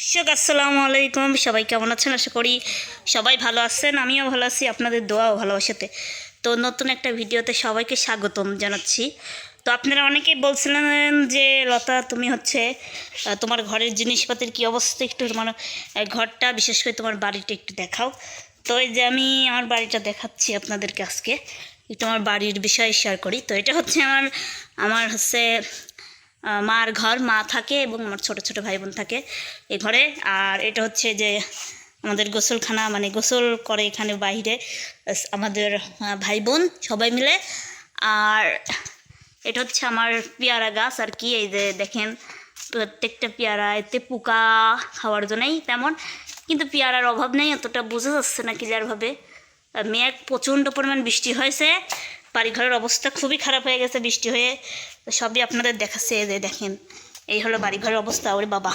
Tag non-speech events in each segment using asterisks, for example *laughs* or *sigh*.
দর্শক আসসালামু আলাইকুম। সবাই কেমন আছেন? আশা করি সবাই ভালো আছেন, আমিও ভালো আছি, আপনাদের দোয়া ও ভালোবাসাতে তো নতুন একটা ভিডিওতে সবাইকে স্বাগতম জানাচ্ছি। তো আপনারা অনেকেই বলছিলেন যে, লতা তুমি হচ্ছে তোমার ঘরের জিনিসপাতির কি অবস্থা একটু তোমার ঘরটা, বিশেষ করে তোমার বাড়িটা একটু দেখাও। তো এই যে আমি আমার বাড়িটা দেখাচ্ছি আপনাদেরকে আজকে, একটু আমার বাড়ির বিষয়ে শেয়ার করি। তো এটা হচ্ছে আমার আমার হচ্ছে মার ঘর, মা থাকে এবং আমার ছোট ছোট ভাই বোন থাকে এই ঘরে। আর এটা হচ্ছে যে আমাদের গোসলখানা মানে গোসল করে এখানে বাইরে আমাদের ভাই বোন সবাই মিলে। আর এটা হচ্ছে আমার পেয়ারা গাছ, আর কি এই যে দেখেন, প্রত্যেকটা পেয়ারা এতে পোকা খাওয়ার জন্যই তেমন, কিন্তু পেয়ারার অভাব নেই, অতটা বোঝা যাচ্ছে না ক্লিয়ারভাবে মেঘ প্রচণ্ড পরিমাণ বৃষ্টি হয়েছে বাড়িঘরের অবস্থা খুবই খারাপ হয়ে গেছে, বৃষ্টি হয়ে তো সবই আপনাদের দেখাচ্ছে, এই যে দেখেন। এই হলো বাড়িঘরের অবস্থা, ওরে বাবা।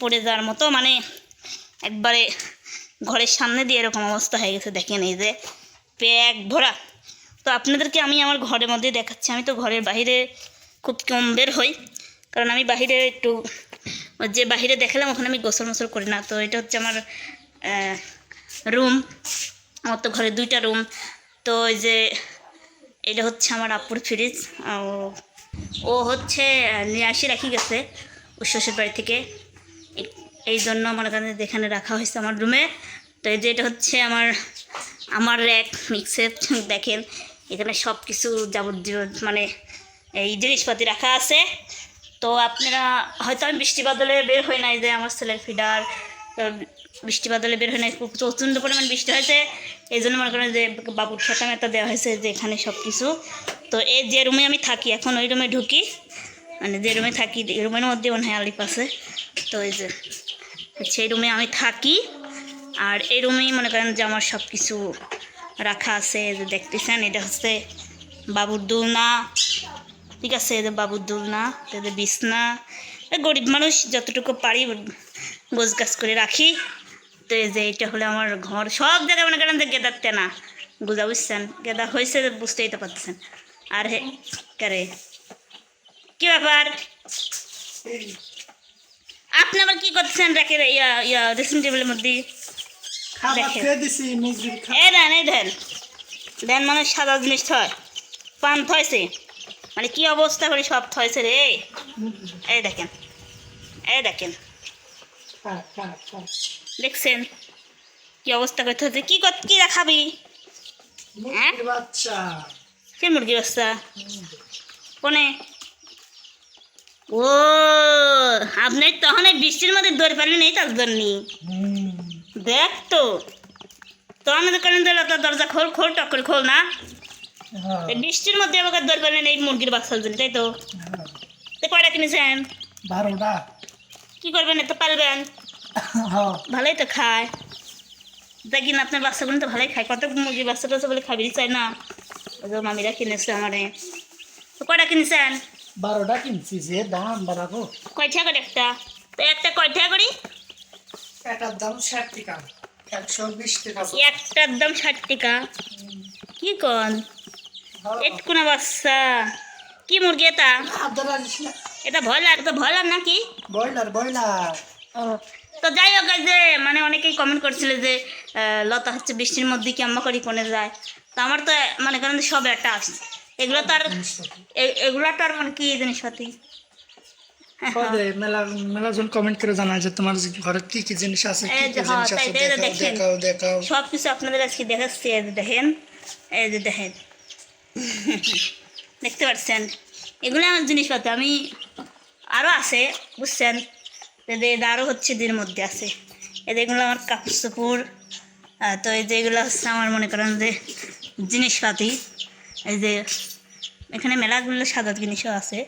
পড়ে যাওয়ার মতো মানে একবারে ঘরের সামনে দিয়ে এরকম অবস্থা হয়ে গেছে, দেখেন এই যে। প্যাক ভরা। তো আপনাদেরকে আমি আমার ঘরের মধ্যে দেখাচ্ছি, আমি তো ঘরের বাইরে খুব কম বের হই, কারণ আমি বাইরে একটু, যে বাইরে দেখালাম, ওখানে আমি গোসল মোসল করি না। তো এটা হচ্ছে আমার রুম, আমার তো ঘরে দুইটা রুম। তো এই যে এটা হচ্ছে আমার আপুর ফ্রিজ ও- হচ্ছে নিয়ে আসি রাখি গেছে ওর শ্বশুর বাড়ি থেকে। এই- জন্য আমার করেন যে এখানে রাখা হয়েছে আমার রুমে তো এই যে এটা হচ্ছে আমার আমার র্যাক মিক্সের *laughs* দেখেন, এখানে সব কিছু যাবতীয় মানে এই জিনিসপাতি রাখা আছে। তো আপনারা, হয়তো আমি বৃষ্টি বাদলে বের হই নাই যে আমার ছেলের ফিডার বৃষ্টি বাদলে বের হয় খুব প্রচণ্ড পরিমাণ বৃষ্টি হয়েছে। এই জন্য মনে করেন যে বাবুর ছাতা মেতা দেওয়া হয়েছে যে এখানে সব কিছু তো এই যে রুমে আমি থাকি, এখন ওই রুমে ঢুকি। মানে যে রুমে থাকি রুমের মধ্যে মনে হয় আলিপ আছে। তো এই যে সেই রুমে আমি থাকি। আর এই রুমেই মনে করেন যে আমার সব কিছু রাখা আছে যে দেখতেছেন, এটা হচ্ছে বাবুর দোলনা। ঠিক আছে যে বাবুর দোলনা যে বিছনা। গরিব মানুষ যতটুকু পারি গোছ গাছ করে রাখি। তো এই যে এটা হলো আমার ঘর। সব জায়গায় মনে করেন যে গেদারতে না বুঝা বুঝছেন? গেদা হয়েছে বুঝতেই তো পারতেছেন। আর হে কারে? কি ব্যাপার? আপনি আবার কি করতেছেন রেখে ইয়া ইয়া ড্রেসিং টেবিলের মধ্যে? এই দেন এই দেন। দেন মানে সাদা জিনিস থয়। পান থয়ছে। মানে কি অবস্থা করে সব থয়ছে রে? এই দেখেন। এই দেখেন। দেখছেন কি অবস্থা করতে হচ্ছে? কি কি রাখাবি মুরগির বাচ্চা। সে মুরগি বাচ্চা? কোনে? ও আপনি তখন এই বৃষ্টির মধ্যে দৌড়ে পারলেন এই তার জন্য। দেখ তো। তখন তো দিল তো দরজা খোল খোল টক করে খোল না। হ্যাঁ, বৃষ্টির মধ্যে আমাকে দৌড় পারলেন এই মুরগির বাচ্চার জন্য তাই তো? হ্যাঁ। তো কয়টা কিনেছেন? বারোটা। কি করবেন এত পারবেন? হ্যাঁ, ভালোই তো খায়। দেখিন আপনার বাচ্চাগুলো তো ভালোই খায়। কত মুরগি বাচ্চা টাচ্চা বলে খাবি চাই না? ওদের মামিরা কিনেছে আমারে। তো কয়টা কিনেছেন? বারোটা কিনছি যে দাম বাড়াবো। কয় টাকা করে একটা? তো একটা কয় টাকা করি? এটার দাম ষাট টাকা একশো বিশ টাকা। একটার দাম ষাট টাকা? কি কন। এটকুনা বাচ্চা। কি মুরগি এটা? না এটা ভয়লার তো ভয়লার নাকি? Broiler broiler. ও তো যাই হোক যে মানে অনেকেই কমেন্ট করছিল যে লতা হচ্ছে বৃষ্টির মধ্যে কি আম্মা করি কোনে যায়। তো আমার তো মানে করেন যে সব একটা আসছে। এগুলো তো আর এগুলো তো আর মানে কি জিনিসপাতি? কবে? মেলা মেলা জন কমেন্ট করে জানায় যে তোমার ঘরে কি কি জিনিস আছে কি এই কি যে, জিনিস আছে তাই, তাই, দেখাও দেখেন। দেখাও দেখাও। সব কিছু আপনাদের আজকে দেখাচ্ছি এই যে দেখেন এই যে দেখেন। দেখতে পাচ্ছেন এগুলো আমার জিনিসপত্র আমি আরও আছে বুঝছেন? এদের আরও হচ্ছে এদের মধ্যে আছে। এদের এগুলো আমার কাপড় চোপড় তো এই যে এগুলো হচ্ছে আমার মনে করেন যে জিনিসপাতি। এই যে এখানে মেলাগুলো সাদা জিনিসও আছে।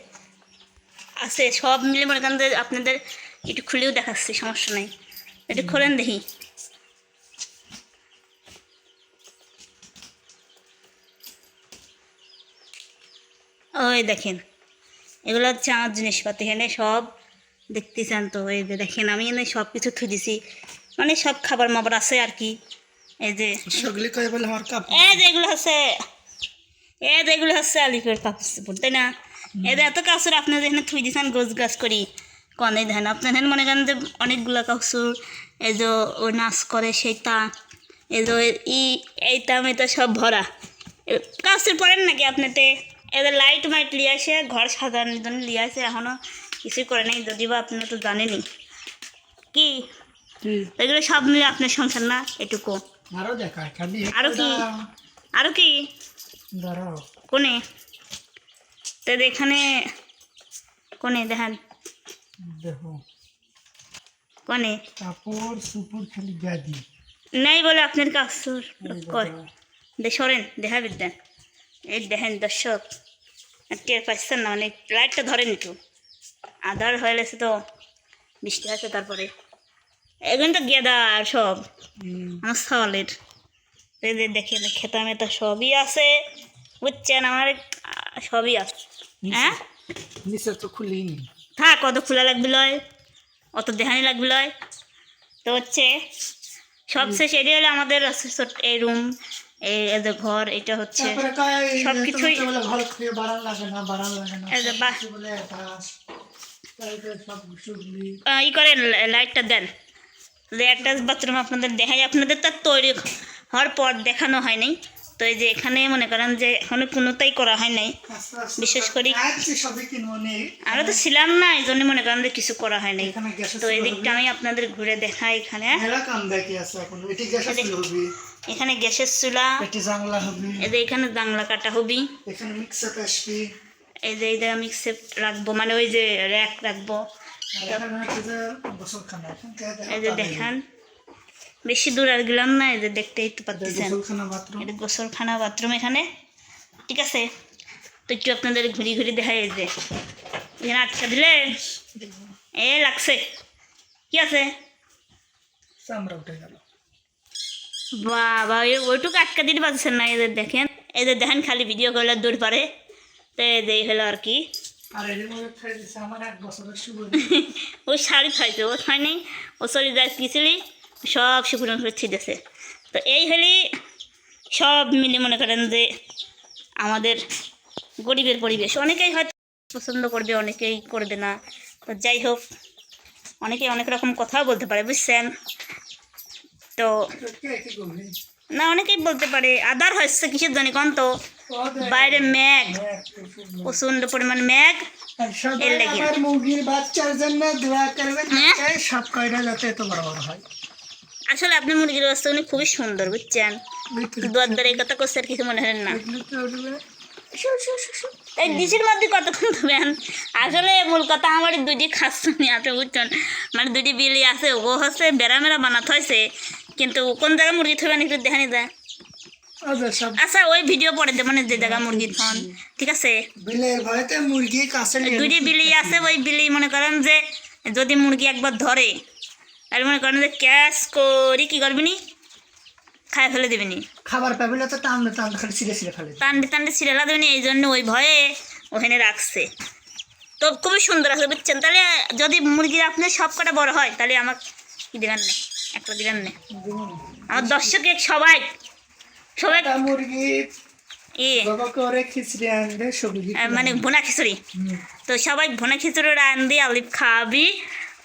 আছে সব মিলে মনে করেন যে আপনাদের একটু খুলেও দেখাচ্ছি সমস্যা নেই। একটু খোলেন দেখি। ওই দেখেন এগুলো হচ্ছে আমার জিনিসপাতি এখানে সব দেখতেছেন তো এই যে দেখেন আমি এখানে সব কিছু থুই দিছি মানে সব খাবার মাবার আছে আর কি। এই যে সেগুলি কয়ে বলে আমার কাপ এই যে এগুলো হচ্ছে এই যে এগুলো হচ্ছে আলিফের কাপড় তাই না? এই যে এত কাপড় আপনাদের এখানে থুই দিয়েছেন গোছ গাছ করি কনে ধান আপনার ধান মনে করেন যে অনেকগুলো কাউসুর এই যে ও নাচ করে সেইটা এই যে ই এইটা মেয়েটা সব ভরা। কাউসুর পড়েন নাকি আপনাতে এদের লাইট মাইট লিয়ে আসে ঘর সাজানোর জন্য লিয়ে আসে এখনও কিছুই করে নাই যদি বা আপনারা তো জানেনই। কি? এগুলো সব মিলে আপনার সংসার না? এটুকু। আরও দেখায় খালি আরও কি? আরও কি? দাঁড়াও। কোনে? তো এখানে কোনে দেখান? দেখো। কোনে? কাপড় সুপুর খালি গাদি নাই বলে আপনার এই কয় দেখো। দে সরেন দেখা বিদ্যান এই দেখেন দর্শক টের পাচ্ছেন না অনেক লাইটটা ধরেন একটু আধার হয়ে গেছে তো বৃষ্টি আছে তারপরে। এগুলো তো গেদা আর সব আমার সলের দেখেন খেতা মেতা সবই আছে বুঝছেন? আমার সবই আছে। হ্যাঁ? নিচে তো খুলিনি। থাক কত খোলা লাগবে লয় অত দেহানি লাগবে লয়। তো হচ্ছে সবশেষ এটি হলো আমাদের এই রুম এই যে ঘর এটা হচ্ছে সবকিছুই- যে ই করেন লা- লাইটটা দেন। অ্যাটাচ বাথরুম আপনাদের দেখাই আপনাদের তো আর তৈরি হওয়ার পর দেখানো হয় নাই। তো এই যে এখানে মনে করেন যে এখনও কোনোটাই করা হয় নাই। বিশেষ করে- আমরা তো ছিলাম না এই জন্য মনে করেন যে কিছু করা হয় নাই। তো এদিকটা আমি আপনাদের ঘুরে দেখাই এখানে। এখন গ্যাসের চুলা এই যে এখানে জাংলা কাটা হবি। এখানে মিক্সার আসবে। এই যে এই আমি রাখব মানে ওই যে র্যাক রাখব। এই যে দেখান। বেশি দূর আর গেলাম না এই যে দেখতেই তো এটা পাচ্ছেন। এটা গোসলখানা বাথরুম এখানে। ঠিক আছে? তো একটু আপনাদের ঘুরি ঘুরি দেখাই এই যে। এখানে আটকা দিলে? এ লাগছে। কি আছে? চামড়া উঠে গেল। বাবা ওই- ওইটুকু আটকা দিতে পারছেন না এদের দেখেন। এদের দেখেন খালি ভিডিও করলে দূর পারে। তো এই হলো আর কি। ওই শাড়ি খাইছে ও খায় নাই ও শরীর যা কিছিলি সব শুকনো করে ছিটেছে তো এই হলি সব মিলে মনে করেন যে আমাদের গরিবের পরিবেশ। অনেকেই হয়তো পছন্দ করবে অনেকেই করবে না। তো যাই হোক অনেকেই অনেক রকম কথাও বলতে পারে বুঝছেন? তো না, অনেকেই বলতে পারে, আদার হচ্ছে কিসের জন্য কন তো? বাইরে মেঘ প্রচণ্ড পরিমাণ সবাই এর লেগে। বাচ্চার জন্য হ্যাঁ? সব কয়টা যাতে এত বড় বড় হয় আসলে আপনি মুরগির অবস্থা উনি খুবই সুন্দর, বুঝছেন? দুয়ার এই কথা করছে আর কিছু মনে হয় না। এই ডিশের মধ্যে কতক্ষণ ধরবেন আসলে মূল কথা আমার দুটি খাসনি আছে, বুঝছেন? মানে দুটি বিলি আছে, ও হচ্ছে বেড়া মেরা বানাতে হয়েছে। কিন্তু কোন জায়গায় মুরগি থবেন একটু দেখানি দেয় আচ্ছা আচ্ছা ওই ভিডিও পরে দেবেন যে জায়গা মুরগি থন ঠিক আছে? বিলের ভয়তে মুরগি কাছে দুটি বিলি আছে ওই বিলি মনে করেন যে যদি মুরগি একবার ধরে তাহলে মনে করেন যে ক্যাশ করি কি করবি নি? খাই ফেলে দিবিনি খাবার পাবি না তো টানলে টানলে খালি ছিঁড়ে ছিঁড়ে ফেলে টানতে টানতে সিরিয়ালা দেবেনি এই জন্য ওই ভয়ে ওখানে রাখছে। তো খুবই সুন্দর আছে বুঝছেন? তাহলে যদি মুরগির আপনার সব কটা বড় হয় তাহলে আমার কি দেবেন না একটা দিবেন না। আমার দর্শকে সবাই সবাই মুরগি। মানে ভুনা খিচুড়ি। তো সবাই ভুনা খিচুড়ি রান দিয়ে আলিপ খাওয়াবি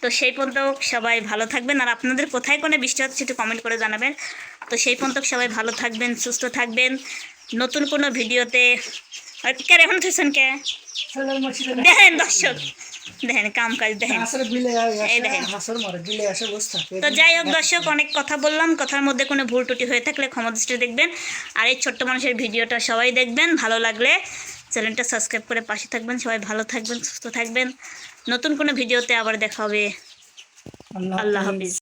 তো সেই পর্যন্ত সবাই ভালো থাকবেন। আর আপনাদের কোথায় কোনো বৃষ্টি হচ্ছে একটু কমেন্ট করে জানাবেন। তো সেই পর্যন্ত সবাই ভালো থাকবেন সুস্থ থাকবেন। নতুন কোনো ভিডিওতে কে এখন থুইছেন কে? দেখেন দর্শক। দেখেন কাম কাজ দেখেন। এই তো যাই হোক দর্শক অনেক কথা বললাম। কথার মধ্যে কোনো ভুল টুটি হয়ে থাকলে ক্ষমা দৃষ্টি দেখবেন। আর এই ছোট্ট মানুষের ভিডিওটা সবাই দেখবেন। ভালো লাগলে চ্যানেলটা সাবস্ক্রাইব করে পাশে থাকবেন। সবাই ভালো থাকবেন সুস্থ থাকবেন। নতুন কোনো ভিডিওতে আবার দেখা হবে। আল্লাহ হাফিজ।